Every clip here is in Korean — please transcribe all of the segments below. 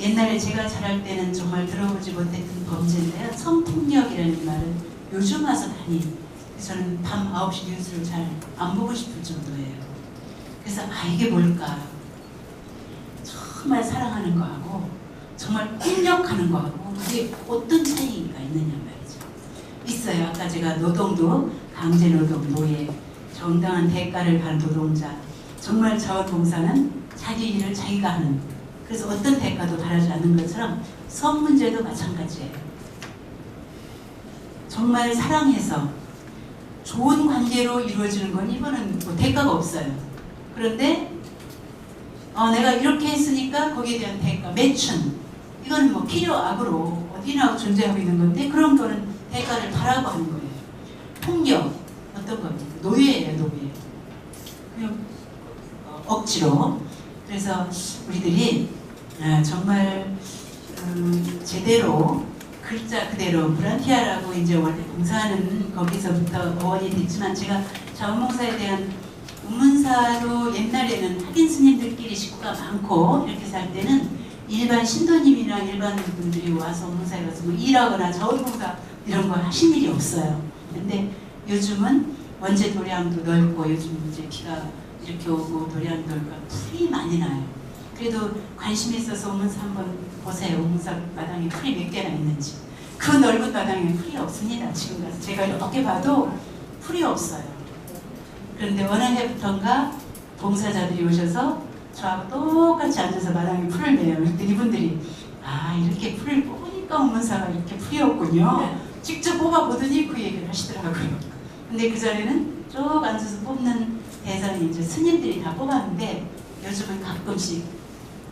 옛날에 제가 자랄 때는 정말 들어보지 못했던 범죄인데요. 성폭력이라는 말은 요즘 와서 다니. 저는 밤 9시 뉴스를 잘 안 보고 싶을 정도예요. 그래서 아 이게 뭘까? 정말 사랑하는 거하고 정말 폭력하는 거하고 이게 어떤 차이가 있느냐 말이죠. 있어요. 아까 제가 노동도 강제 노동, 노예, 정당한 대가를 받는 노동자. 정말 자원봉사는 자기 일을 자기가 하는. 그래서 어떤 대가도 바라지 않는 것처럼 성 문제도 마찬가지예요. 정말 사랑해서 좋은 관계로 이루어지는 건 이거는 뭐 대가가 없어요. 그런데 어, 내가 이렇게 했으니까 거기에 대한 대가, 매춘 이건 뭐 필요악으로 어디나 존재하고 있는 건데 그런 거는 대가를 바라고 하는 거예요. 폭력 어떤 겁니까? 노예예요, 노예. 그냥 어, 억지로. 그래서 우리들이 아, 정말 음, 제대로 글자 그대로 브란티아라고 이제 원래 봉사하는 거기서부터 어원이 됐지만 제가 자원봉사에 대한 운문사로 옛날에는 학인 스님들끼리 식구가 많고 이렇게 살 때는 일반 신도님이나 일반 분들이 와서 봉사에 가서 뭐 일하거나 자원봉사 이런 거 하신 일이 없어요. 근데 요즘은 원재 도량도 넓고 요즘 이제 비가 이렇게 오고 도량도 넓고 풀이 많이 나요. 그래도 관심 있어서 오면서 한번 보세요. 오문사 마당에 풀이 몇 개나 있는지. 그 넓은 마당에 풀이 없습니다. 지금 가서 제가 이렇게 봐도 풀이 없어요. 그런데 어느 해부턴가 봉사자들이 오셔서 저하고 똑같이 앉아서 마당에 풀을 내요. 그때 이분들이 아 이렇게 풀을 뽑으니까 오문사가 이렇게 풀이 없군요. 직접 뽑아보더니 그 얘기를 하시더라고요. 근데 그 전에는 쭉 앉아서 뽑는 대상이 이제 스님들이 다 뽑았는데 요즘은 가끔씩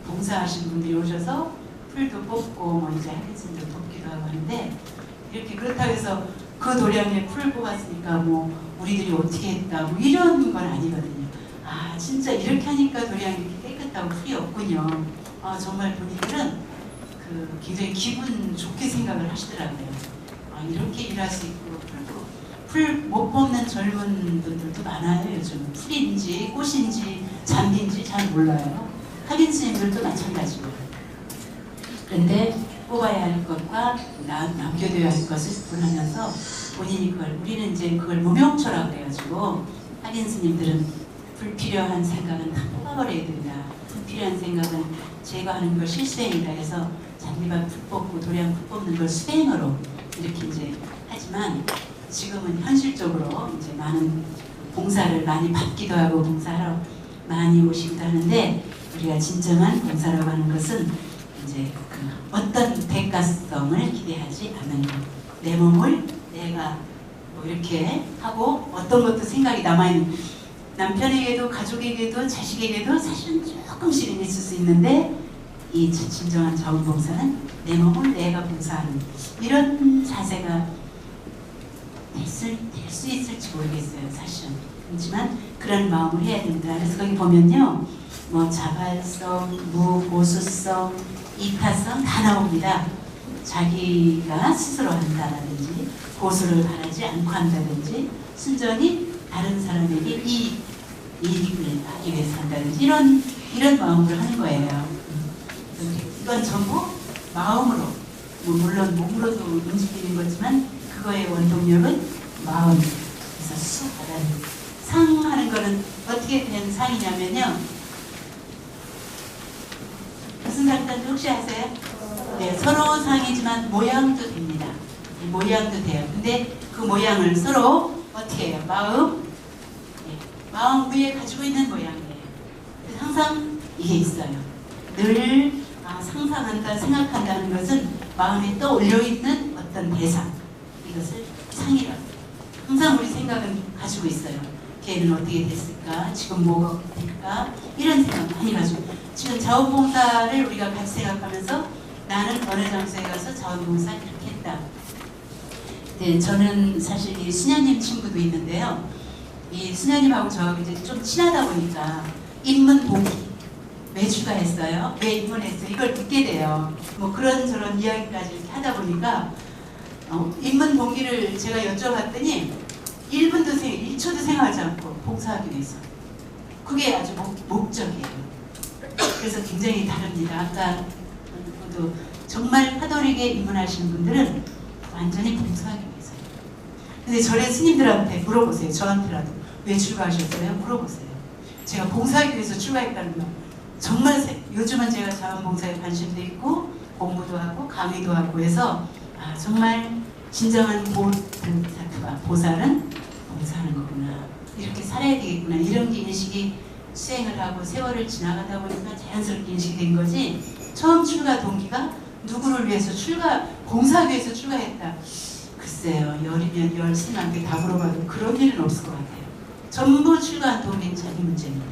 봉사하시는 분들이 오셔서 풀도 뽑고 뭐 이제 하겠습니다 뽑기도 하고 하는데 이렇게 그렇다고 해서 그 도량에 풀을 뽑았으니까 뭐 우리들이 어떻게 했다 뭐 이런 건 아니거든요. 아 진짜 이렇게 하니까 도량이 이렇게 깨끗하고 풀이 없군요. 아 정말 본인들은 그 굉장히 기분 좋게 생각을 하시더라고요. 아 이렇게 일할 수 있고 풀 못 뽑는 젊은 분들도 많아요 요즘 풀인지 꽃인지 잔디인지 잘 몰라요. 학인 스님들도 마찬가지고. 그런데 뽑아야 할 것과 나- 남겨둬야 할 것을 구분하면서 본인이 그걸 우리는 이제 그걸 무명초라고 그래가지고 학인 스님들은 불필요한 생각은 다 뽑아버려야 된다. 불필요한 생각은 제거하는 걸 실수행이다 해서 잔디밭 풀 뽑고 도량 풀 뽑는 걸 수행으로 이렇게 이제 하지만 지금은 현실적으로 이제 많은 봉사를 많이 받기도 하고 봉사하러 많이 오시기도 하는데 우리가 진정한 봉사라고 하는 것은 이제 그 어떤 대가성을 기대하지 않는 것. 내 몸을 내가 뭐 이렇게 하고 어떤 것도 생각이 남아있는 남편에게도 가족에게도 자식에게도 사실은 조금씩은 있을 수 있는데 이 진정한 자원봉사는 내 몸을 내가 봉사하는 이런 자세가 됐을 될수 있을지 모르겠어요 사실은 그렇지만 그런 마음을 해야 된다 그래서 거기 보면요 뭐 자발성, 무보수성, 이타성 다 나옵니다. 자기가 스스로 한다라든지 보수를 바라지 않고 한다든지 순전히 다른 사람에게 이 이익을 하기 위해서 한다든지 이런 이런 마음으로 하는 거예요. 음. 이건 전부 마음으로 뭐 물론 몸으로도 움직이는 거지만 그거의 원동력은 마음. 그래서 수하는 상하는 거는 어떻게 된 상이냐면요. 무슨 상인지 혹시 아세요? 네, 서로 상이지만 모양도 됩니다. 네, 모양도 돼요. 근데 그 모양을 서로 어떻게 해요? 마음, 네, 마음 위에 가지고 있는 모양이에요. 항상 이게 있어요. 늘 아, 상상한다, 생각한다는 것은 마음에 떠올려 있는 어떤 대상, 이것을 상이라고. 항상 우리 생각은 가지고 있어요. 걔는 어떻게 됐을까? 지금 뭐가 될까? 이런 생각 많이 가지고. 지금 자원봉사를 우리가 같이 생각하면서 나는 어느 장소에 가서 자원봉사 이렇게 했다. 네, 저는 사실 이 수녀님 친구도 있는데요. 이 수녀님하고 저하고 이제 좀 친하다 보니까 입문 동기 매주가 했어요. 왜 입문했어요? 이걸 듣게 돼요. 뭐 그런 저런 이야기까지 하다 보니까 어, 입문 동기를 제가 여쭤봤더니 1분도 생, 1초도 생각하지 않고 봉사하기 위해서. 그게 아주 목, 목적이에요. 그래서 굉장히 다릅니다. 아까 도 정말 카톨릭에 입문하시는 분들은 완전히 봉사하기 위해서요. 근데 저의 스님들한테 물어보세요. 저한테라도 왜 출가하셨어요? 물어보세요. 제가 봉사하기 위해서 출가했다는 거. 정말 세- 요즘은 제가 자원봉사에 관심도 있고 공부도 하고 강의도 하고 해서 아, 정말 진정한 보살과 보살은 봉사하는 거구나. 이렇게 살아야 되겠구나. 이런 게 인식이 수행을 하고 세월을 지나가다 보니까 자연스럽게 인식이 된 거지. 처음 출가 동기가 누구를 위해서 출가, 봉사하기 위해서 출가했다. 글쎄요, 열이면 열, 스님한테 다 물어봐도 그런 일은 없을 것 같아요. 전부 출가한 동기는 자기 문제입니다.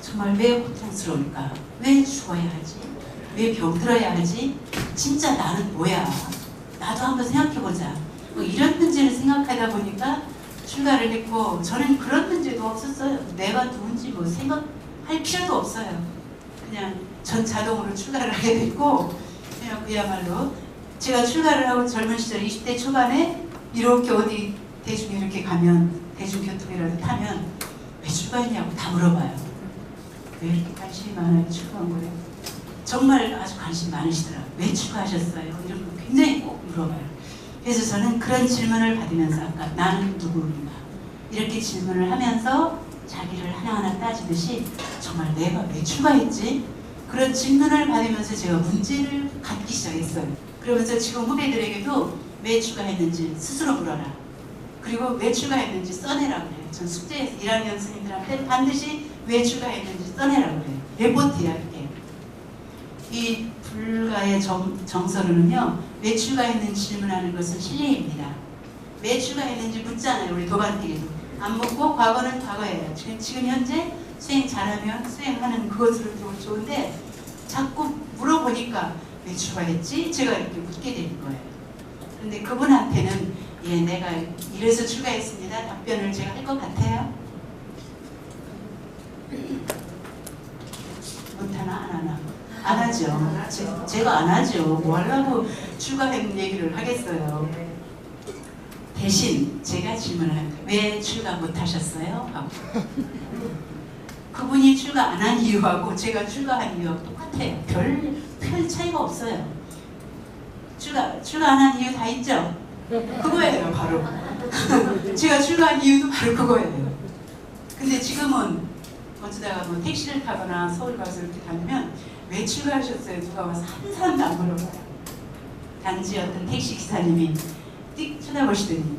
정말 왜 고통스러울까? 왜 죽어야 하지? 왜 병들어야 하지? 진짜 나는 뭐야? 나도 한번 생각해보자. 뭐 이런 문제를 생각하다 보니까 출가를 했고 저는 그런 문제도 없었어요. 내가 누군지 뭐 생각할 필요도 없어요. 그냥 전 자동으로 출가를 하게 됐고 그냥 그야말로 제가 출가를 하고 젊은 시절 20대 초반에 이렇게 어디 대중에 이렇게 가면 대중교통이라도 타면 왜 출가했냐고 다 물어봐요. 왜 이렇게 관심이 많아요? 출가한 거예요? 정말 아주 관심 많으시더라고요. 왜 출가하셨어요? 이런 거 굉장히 꼭 물어봐요. 그래서 저는 그런 질문을 받으면서 아까 나는 누구인가 이렇게 질문을 하면서 자기를 하나하나 따지듯이 정말 내가 왜 출가했지? 그런 질문을 받으면서 제가 문제를 갖기 시작했어요. 그러면서 지금 후배들에게도 왜 출가했는지 스스로 물어라. 그리고 왜 출가했는지 써내라 그래요. 전 숙제에서 1학년 스님들한테 반드시 왜 출가했는지 써내라 그래요. 레포트야 이게. 이 불가의 정, 정서로는요. 왜 출가했는지 질문하는 것은 실례입니다. 왜 출가했는지 묻잖아요. 우리 도반띠에도. 안 묻고 과거는 과거예요. 지금, 지금 현재 수행 잘하면 수행하는 그것으로 좀 좋은데 자꾸 물어보니까 왜 출가했지? 제가 이렇게 묻게 되는 거예요. 근데 그분한테는 예, 내가 이래서 출가했습니다. 답변을 제가 할 것 같아요. 못하나 안 안 하죠. 제, 제가 안 하죠. 뭐 하려고 출가했는 얘기를 하겠어요. 대신 제가 질문을 합니다. 왜 출가 못 하셨어요? 하고. 그분이 출가 안 한 이유하고 제가 출가한 이유하고 똑같아요. 별, 별 차이가 없어요. 출가, 출가 안 한 이유 다 있죠? 그거예요, 바로. 제가 출가한 이유도 바로 그거예요. 근데 지금은 어쩌다가 뭐 택시를 타거나 서울 가서 이렇게 다니면 왜 출가하셨어요? 누가 와서 한 사람도 안 물어봐요. 단지 어떤 택시 기사님이 띡 쳐다보시더니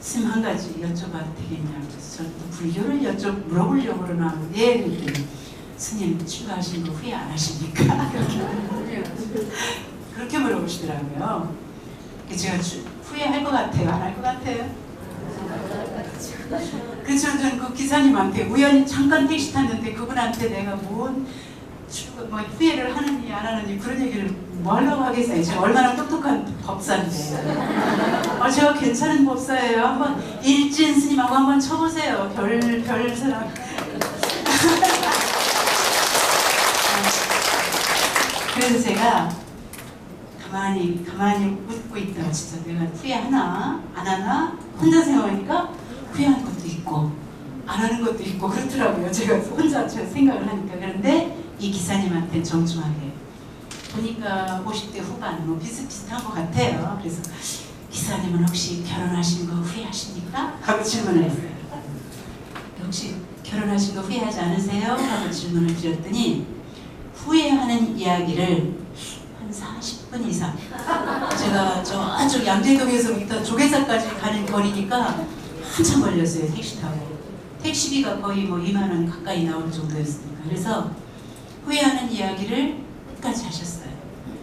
스님 한 가지 여쭤봐도 되겠냐고 그래서 또 불교를 여쭤 물어보려고 그러나 예 그랬더니 스님 출가하신 거 후회 안 하십니까? 그렇게 물어보시더라고요. 제가 주- 후회할 것 같아요? 안 할 것 같아요? 그래서 저는 그 기사님한테 우연히 잠깐 택시 탔는데 그분한테 내가 뭔 출가- 뭐 후회를 하느니 안 하느니 그런 얘기를 뭐 하려고 하겠어요. 제가 얼마나 똑똑한 법사인데. 아, 제가 괜찮은 법사예요. 한번 일진 스님하고 한번 쳐보세요. 별, 별 사람. 그래서 제가 가만히, 가만히 웃고 있다가 진짜 내가 후회하나? 안 하나? 혼자 생각하니까 후회하는 것도 있고, 안 하는 것도 있고, 그렇더라고요. 제가 혼자 저 생각을 하니까. 그런데 이 기사님한테 정중하게. 보니까 50대 후반 뭐 비슷비슷한 것 같아요. 그래서 기사님은 혹시 결혼하신 거 후회하십니까? 하고 질문을 했어요. 혹시 결혼하신 거 후회하지 않으세요? 하고 질문을 드렸더니 후회하는 이야기를 한 40분 이상 제가 저쪽 양재동에서부터 조계사까지 가는 거리니까 한참 걸렸어요 택시 타고 택시비가 거의 뭐 2만 원 가까이 나올 정도였으니까 그래서 후회하는 이야기를 끝까지 하셨어요.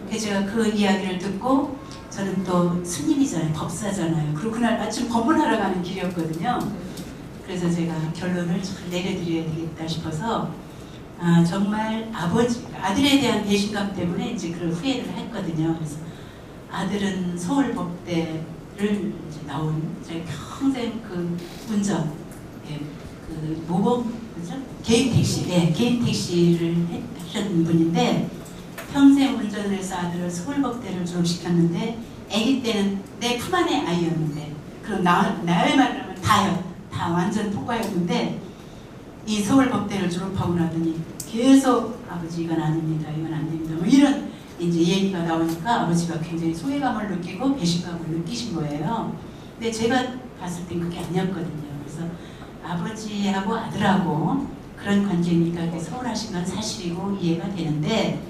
그래서 제가 그 이야기를 듣고 저는 또 스님이잖아요, 법사잖아요. 그리고 그날 마침 법문하러 가는 길이었거든요. 그래서 제가 결론을 잘 내려드려야 되겠다 싶어서 아, 정말 아버지, 아들에 대한 배신감 때문에 이제 그런 후회를 했거든요. 그래서 아들은 서울법대를 나온 제 평생 그 운전, 예, 그 모범, 그죠? 개인 택시, 예, 개인 택시를 해- 하셨던 분인데 평생 운전을 해서 아들을 서울법대를 졸업시켰는데 아기 때는 내 품 안의 아이였는데 그럼 나, 나의 말을 하면 다요. 다 완전 폭과였는데 이 서울법대를 졸업하고 나더니 계속 아버지 이건 아닙니다. 이건 안 됩니다. 뭐 이런 이제 얘기가 나오니까 아버지가 굉장히 소외감을 느끼고 배신감을 느끼신 거예요. 근데 제가 봤을 땐 그게 아니었거든요. 그래서 아버지하고 아들하고 그런 관계니까 그게 서운하신 건 사실이고 이해가 되는데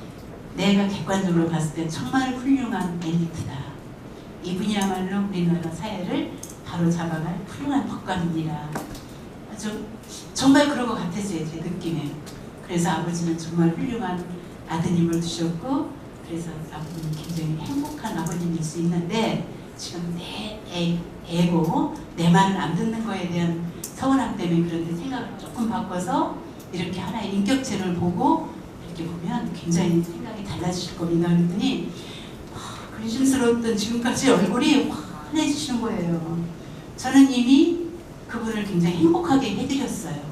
내가 객관적으로 봤을 때 정말 훌륭한 엘리트다. 이분이야말로 우리나라 사회를 바로 잡아갈 훌륭한 법관입니다. 아주 정말 그런 것 같았어요 제 느낌에. 그래서 아버지는 정말 훌륭한 아드님을 두셨고 그래서 아버님은 굉장히 행복한 아버님일 수 있는데 지금 내 애, 애고 내 말을 안 듣는 거에 대한 서운함 때문에 그런데 생각을 조금 바꿔서 이렇게 하나의 인격체를 보고 이렇게 보면 굉장히 생각이 달라지실 겁니다. 그랬더니 와, 근심스러웠던 지금까지 얼굴이 환해지시는 거예요. 저는 이미 그분을 굉장히 행복하게 해드렸어요.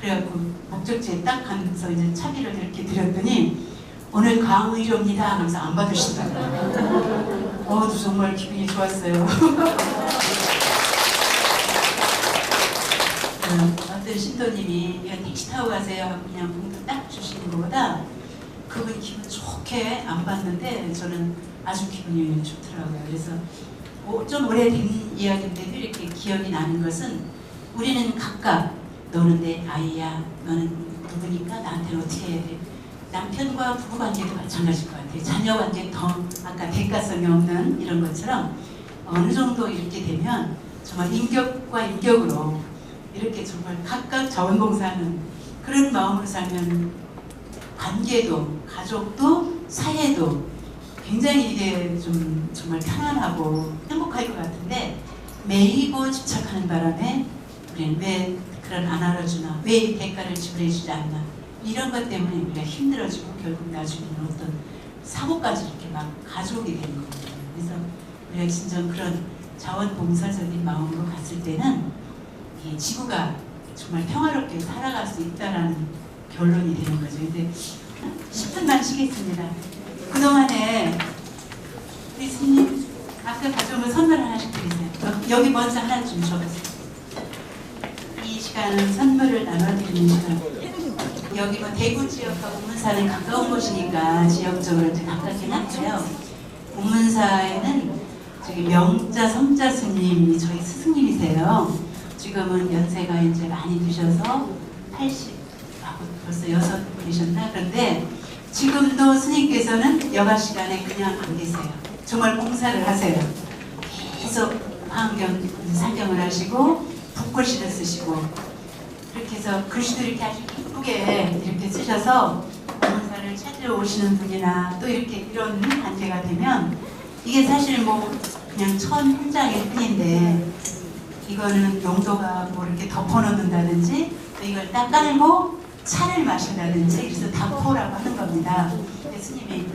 그래갖고 목적지에 딱 가면서 이제 차비를 이렇게 드렸더니 오늘 강의료입니다 하면서 안 받으시더라고요. 어, 정말 기분이 좋았어요. 그 어떤 신도님이 이거 택시 타고 가세요 하고 그냥 봉투 딱 주시는 것보다 그분이 기분 좋게 안 받는데 저는 아주 기분이 좋더라고요. 그래서 오- 좀 오래된 이야기인데도 이렇게 기억이 나는 것은 우리는 각각 너는 내 아이야 너는 누구니까 나한테는 어떻게 해야 돼 남편과 부부 관계도 마찬가지일 것 같아요. 자녀 관계 더 아까 대가성이 없는 이런 것처럼 어느 정도 이렇게 되면 정말 인격과 인격으로 이렇게 정말 각각 자원봉사하는 그런 마음으로 살면 관계도 가족도 사회도 굉장히 이게 좀 정말 편안하고 행복할 것 같은데 매이고 집착하는 바람에 우리는 왜 그런 안 알아주나 왜 이 대가를 지불해주지 않나 이런 것 때문에 우리가 힘들어지고 결국 나중에는 어떤 사고까지 이렇게 막 가져오게 되는 거거든요. 그래서 우리가 진정 그런 자원봉사적인 마음으로 갔을 때는 이 지구가 정말 평화롭게 살아갈 수 있다라는 결론이 되는 거죠. 근데 10분만 쉬겠습니다. 그동안에 우리 스님 아까 거 선물 하나씩 드리세요. 여- 여기 먼저 하나 좀 줘보세요. 이 시간은 선물을 나눠드리는 시간. 여기 뭐 대구 지역하고 문사는 가까운 곳이니까 지역적으로 이제 가깝긴 한데요. 문사에는 저기 명자 성자 스님이 저희 스승님이세요. 지금은 연세가 이제 많이 드셔서 80 하고 벌써 여섯 분이셨나? 그런데 지금도 스님께서는 여가 시간에 그냥 안 계세요. 정말 봉사를 하세요. 계속 환경 사경을 하시고 붓글씨를 쓰시고 그렇게 해서 글씨도 이렇게 아주 예쁘게 이렇게 쓰셔서 봉사를 찾으러 오시는 분이나 또 이렇게 이런 관계가 되면 이게 사실 뭐 그냥 천 훈장일 뿐인데 이거는 용도가 뭐 이렇게 덮어놓는다든지 또 이걸 딱 깔고 차를 마신다든지 그래서 다포라고 하는 겁니다. 스님이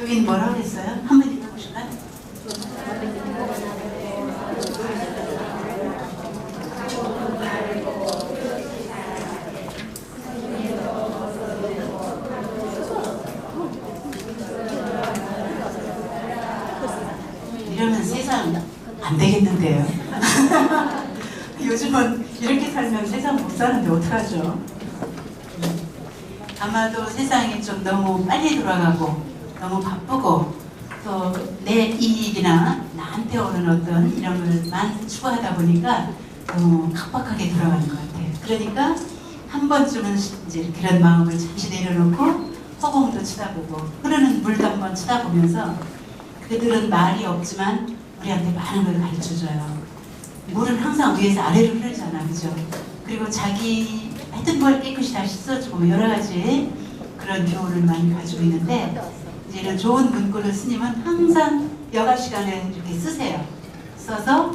여긴 뭐라고 했어요? 한번 읽어보실까요? 이러면 세상 안 되겠는데요. 요즘은 이렇게 살면 세상 못 사는데 어떡하죠? 음, 아마도 세상이 좀 너무 빨리 돌아가고 너무 바쁘고 또 내 이익이나 나한테 오는 어떤 이런 걸만 추구하다 보니까 너무 각박하게 돌아가는 것 같아요. 그러니까 한 번쯤은 이제 그런 마음을 잠시 내려놓고 허공도 쳐다보고 흐르는 물도 한번 쳐다보면서 그들은 말이 없지만 우리한테 많은 걸 가르쳐줘요. 물은 항상 위에서 아래로 흐르잖아, 그죠? 그리고 자기 하여튼 뭘 깨끗이 다 씻어주고 뭐 여러 가지 그런 교훈을 많이 가지고 있는데 이제 이런 좋은 문구를 스님은 항상 여가 시간에 이렇게 쓰세요. 써서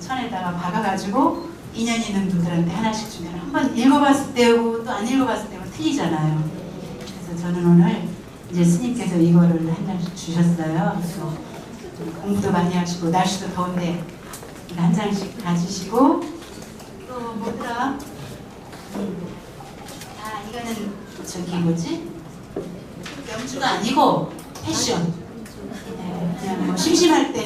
천에다가 박아가지고 인연 있는 분들한테 하나씩 주면 한 번 읽어봤을 때고 또 안 읽어봤을 때고 틀리잖아요. 그래서 저는 오늘 이제 스님께서 이거를 한 장씩 주셨어요. 그래서 좀 공부도 많이 하시고 날씨도 더운데 한 장씩 가지시고 또 뭐더라? 음. 아 이거는 저기 뭐지? 명주가 아니고 패션. 네, 그냥 뭐 심심할 때